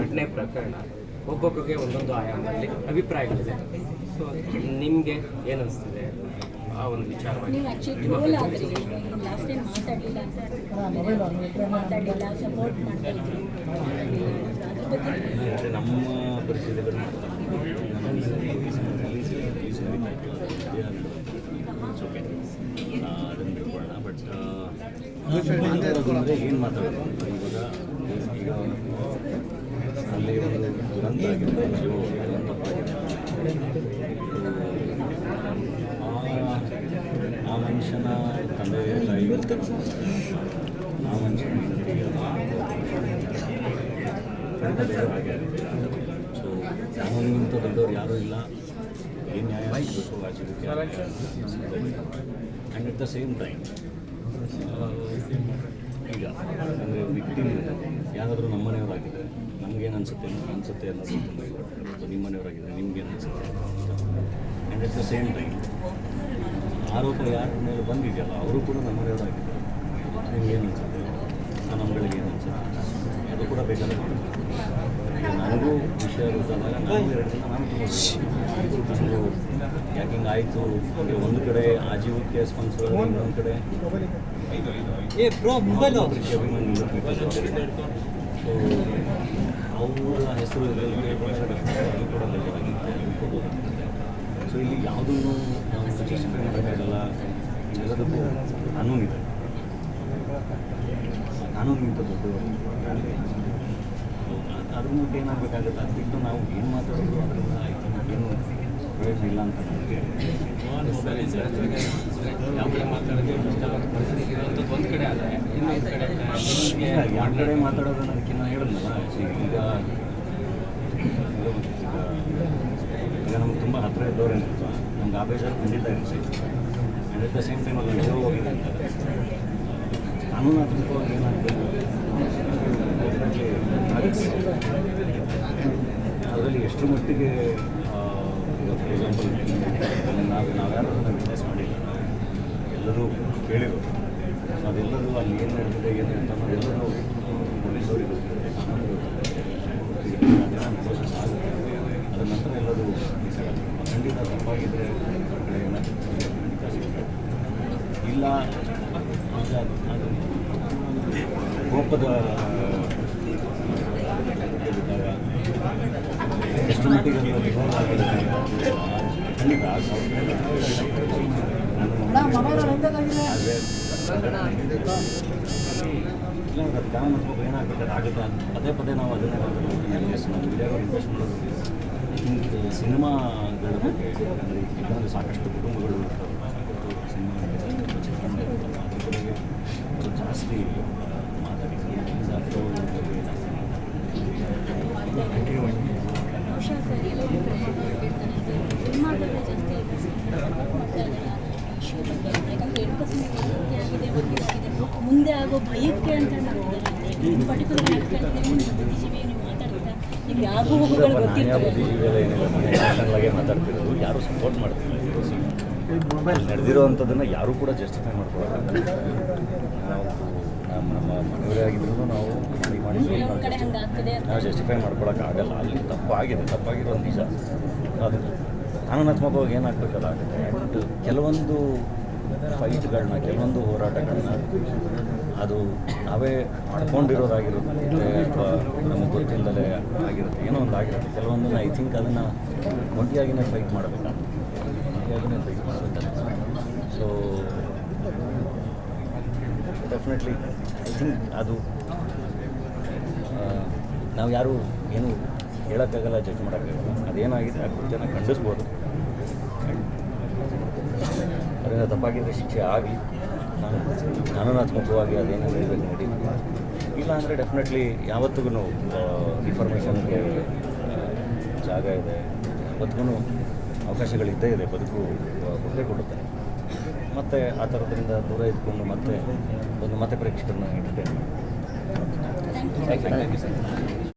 ಘಟನೆ ಪ್ರಕರಣ ಒಬ್ಬೊಬ್ಬರಿಗೆ ಒಂದೊಂದು ಆಯಾಮದಲ್ಲಿ ಅಭಿಪ್ರಾಯಗಳಿದೆ. ಸೊ ನಿಮಗೆ ಏನಿಸ್ತಿದೆ ಆ ಒಂದು ವಿಚಾರವಾಗಿ. ನೀವು ಆ್ಯಕ್ಚುಲಿ ಟ್ರೋಲ್ ಆದ್ರಿ ಲಾಸ್ಟ್ ಟೈಮ್ ಮಾತಾಡಲಿಲ್ಲ ಅಂತ ಮಾತಾಡಲಿಲ್ಲ ಸಪೋರ್ಟ್ ಮಾಡ್ತಾ ಇದ್ರಿ. ಅದ್ರ ಬಗ್ಗೆ ಅಂದರೆ ನಮ್ಮ ಪರಿಸ್ಥಿತಿಗಳು ಬಟ್ ಏನು ಮಾತಾಡೋದು ಇವಾಗ ಈಗ ಅಲ್ಲಿ ಒಂದು ದುರಂತ ಆಗಿದೆ ಜೀವ ಹೋಗಿದೆ, ತಪ್ಪಾಗಿದೆ ಆ- ಮನುಷ್ಯನ ತಂದೆ ತಾಯಿ ಆ ಮನುಷ್ಯನ ಸೊ ಅವನಿಗಿಂತ ದೊಡ್ಡವ್ರು ಯಾರೂ ಇಲ್ಲ. ಏನು ನ್ಯಾಯ ಆಗಬೇಕು ಆ ಜೀವಕ್ಕೆ and at the same time ಈಗ ಅಂದರೆ ವಿಕ್ಟಿಮ್ ಯಾರಾದರೂ ನಮ್ಮ ಮನೆಯವರಾಗಿದ್ದರೆ ನಮಗೇನು ಅನಿಸುತ್ತೆ ಅನಿಸುತ್ತೆ ಅನ್ನೋದು ತುಂಬ ಇದು. ನಿಮ್ಮ ಮನೆಯವರಾಗಿದ್ದರೆ ನಿಮ್ಗೇನು ಅನಿಸುತ್ತೆ and at the same time ಆರೋಪ ಯಾರ ಮೇಲೆ ಬಂದಿದೆಯಲ್ಲ, ಅವರು ಕೂಡ ನಮ್ಮ ಮನೆಯವರಾಗಿದ್ದಾರೆ ನಿಮ್ಗೇನು ಅನಿಸುತ್ತೆ? ಆ ನಮ್ಮಗಳಿಗೆ ಏನು ಅನಿಸುತ್ತೆ? ಅದು ಕೂಡ ಬೇಕಾದ್ರೆ ನನಗೂ ವಿಷಯ ಗೊತ್ತಾದಾಗ ನಾನು ಎರಡು ದಿನ ನಾನು ತುಂಬ ಹಿಂಗೆ ಆಯಿತು ಒಂದು ಕಡೆ ಆಜೀವಕ್ಕೆ ಸ್ಪಾನ್ಸರ್ ಇನ್ನೊಂದು ಕಡೆ. ಸೊ ಅವರ ಹೆಸರು ಸೊ ಇಲ್ಲಿ ಯಾವುದನ್ನು ನಾವು ಜಸ್ಟಿಫೈ ಮಾಡೋಕ್ಕಾಗಲ್ಲ ಎಲ್ಲದಕ್ಕೂ ಕಾನೂನಿದೆ ಕಾನೂನಿಗಿಂತ ದೊಡ್ಡವರು ಅದ್ರ ಮುಂದೆ ಏನಾಗಬೇಕಾಗುತ್ತೆ? ಅದು ಬಿಟ್ಟು ನಾವು ಏನು ಮಾತಾಡೋದು ಅದರಿಂದ ಆಯಿತು. ಏನು ಪ್ರಯೋಜನ ಇಲ್ಲ ಅಂತ ನನಗೆ ಕಡೆ ಯಾವ ಮಾತಾಡೋದು ಅದಕ್ಕೆ ನಾನು ಹೇಳಿದ್ನಲ್ಲ ಈಗ ಈಗ ನಮ್ಗೆ ತುಂಬ ಹತ್ತಿರ ಇದ್ದವ್ರು ಏನಿತ್ತು ನಮ್ಗೆ ಆ ಬೇಜಾರು ಖಂಡಿತ ಇರುತ್ತೆ and at the same time ಅಲ್ಲಿ ನಿಜವೂ ಹೋಗಿದೆ ಅಂತ. ಕಾನೂನಾತ್ಮಕವಾಗಿ ಏನಾಗಬೇಕು ಅದರಲ್ಲಿ ಎಷ್ಟು ಮಟ್ಟಿಗೆ ಎಕ್ಸಾಂಪಲ್ ನಾವು ನಾವ್ಯಾರು ಅದನ್ನು ವಿಟ್ನೆಸ್ ಮಾಡಿಲ್ಲ ಎಲ್ಲರೂ ಕೇಳಿರೋದು ಅದೆಲ್ಲರೂ ಅಲ್ಲಿ ಏನು ನಡೆದಿದೆ, ಏನು ಅಂತ ಎಲ್ಲರೂ ಪೊಲೀಸರಿಗೆ ಗೊತ್ತಿರುತ್ತೆ ಕಾನೂನು ಗೊತ್ತಿರುತ್ತೆ ಪ್ರೋಸೆಸ್ ಆಗುತ್ತೆ ಅದರ ನಂತರ ಎಲ್ಲರೂ ಖಂಡಿತ ತಪ್ಪಾಗಿದ್ದರೆ ಇಲ್ಲ. ಕೋಪದ ಇಲ್ಲ ಅದು ಸ್ವಲ್ಪ ಏನಾಗಬೇಕು ಆಗುತ್ತೆ ಪದೇ ಪದೇ ನಾವು ಅದನ್ನೇ ನಾವು ಮೀಡಿಯಾಗಳು ಇನ್ವೆಸ್ಟ್ ಮಾಡೋದು ಅಂದರೆ ಸಾಕಷ್ಟು ಕುಟುಂಬಗಳು ಸಿನಿಮಾ ಅದ್ರ ಬಗ್ಗೆ ಅದು ಜಾಸ್ತಿ ಮುಂದೆ ಆಗೋ ಭಯಕ್ಕೆ ಅಂತ ಪರ್ಟಿಕ್ಯುಲರ್ ಆಗಿ ಕೇಳ್ತಿದ್ದೀವಿ ನಿಮ್ಮ ಬುದ್ಧಿಜೀವಿ ನೀವು ಮಾತಾಡ್ತೀರಾ? ನಿಮ್ಗೆ ಆಗೋ ಹೋಗುಗಳು ನಾನೇ ಗೊತ್ತಿರ್ತವೆ ಏನಿಲ್ಲ ಮನೆ ನ್ಯಾಷನಲ್ಲಾಗೆ ಮಾತಾಡ್ತಿರೋದು ಯಾರು ಸಪೋರ್ಟ್ ಮಾಡ್ತಿಲ್ಲ. ನಡೆದಿರೋವಂಥದ್ದನ್ನು ಯಾರೂ ಕೂಡ ಜಸ್ಟಿಫೈ ಮಾಡ್ಕೊಳಕ್ಕಾಗಲ್ಲ ನಾವು ನಮ್ಮ ನಮ್ಮ ಮನೆಯವರೇ ಆಗಿದ್ರು ನಾವು ಮಾಡಿ ಮಾಡಿ ಜಸ್ಟಿಫೈ ಮಾಡ್ಕೊಳಕ್ಕಾಗಲ್ಲ ಅಲ್ಲಿ ತಪ್ಪಾಗಿದೆ ತಪ್ಪಾಗಿರೋ ನಿಜ. ಅದು ಕಾನೂನಾತ್ಮಕವಾಗಿ ಏನಾಗಬೇಕಲ್ಲ? ಬಟ್ ಕೆಲವೊಂದು ಫೈಟ್ಗಳನ್ನ, ಕೆಲವೊಂದು ಹೋರಾಟಗಳನ್ನ ಅದು ನಾವೇ ಮಾಡ್ಕೊಂಡಿರೋದಾಗಿರುತ್ತೆ ಅಥವಾ ನಮಗೆ ಗೊತ್ತಿಲ್ಲದೆ ಆಗಿರುತ್ತೆ. ಏನೋ ಒಂದು ಆಗಿರುತ್ತೆ. ಕೆಲವೊಂದನ್ನು ಐ ಥಿಂಕ್ ಅದನ್ನು ಒಂಟಿಯಾಗಿನೇ ಫೈಟ್ ಮಾಡಬೇಕಾಗುತ್ತೆ. ಒಂಟಿಯಾಗಿನೇ ಫೈಟ್ ಮಾಡಬೇಕಾಗುತ್ತೆ. ಸೊ ಡೆಫಿನೆಟ್ಲಿ ಐ ಥಿಂಕ್ ಅದು ನಾವು ಯಾರು ಏನು ಹೇಳೋಕ್ಕಾಗಲ್ಲ ಜಡ್ಜ್ ಮಾಡೋಕ್ಕಾಗಲ್ಲ. ಅದೇನಾಗಿದೆ ಆ ಕೃತ್ಯನ ಖಂಡಿಸ್ಬೋದು. ಅದರಿಂದ ತಪ್ಪಾಗಿದ್ದರೆ ಶಿಕ್ಷೆ ಆಗಲಿ ನಾನು ಕಾನೂನಾತ್ಮಕವಾಗಿ ಅದೇನು ನಡೀಬೇಕು ನಡೀಲಿ ಇಲ್ಲ ಅಂದರೆ ಡೆಫಿನೆಟ್ಲಿ ಯಾವತ್ತಿಗೂ ಇನ್ಫಾರ್ಮೇಷನ್ಗೆ ಜಾಗ ಇದೆ. ಯಾವತ್ತಿಗೂ ಅವಕಾಶಗಳಿದ್ದೇ ಇದೆ ಬದುಕು ಕೊಟ್ಟೇ ಕೊಡುತ್ತೆ ಮತ್ತು ಆ ಥರದ್ರಿಂದ ದೂರ ಇದ್ಕೊಂಡು ಮತ್ತೆ ಒಂದು ಮತ್ತೆ ಪ್ರೇಕ್ಷಕರನ್ನ ಎಂಟರ್ಟೈನ್ ಥ್ಯಾಂಕ್ ಯು ಸರ್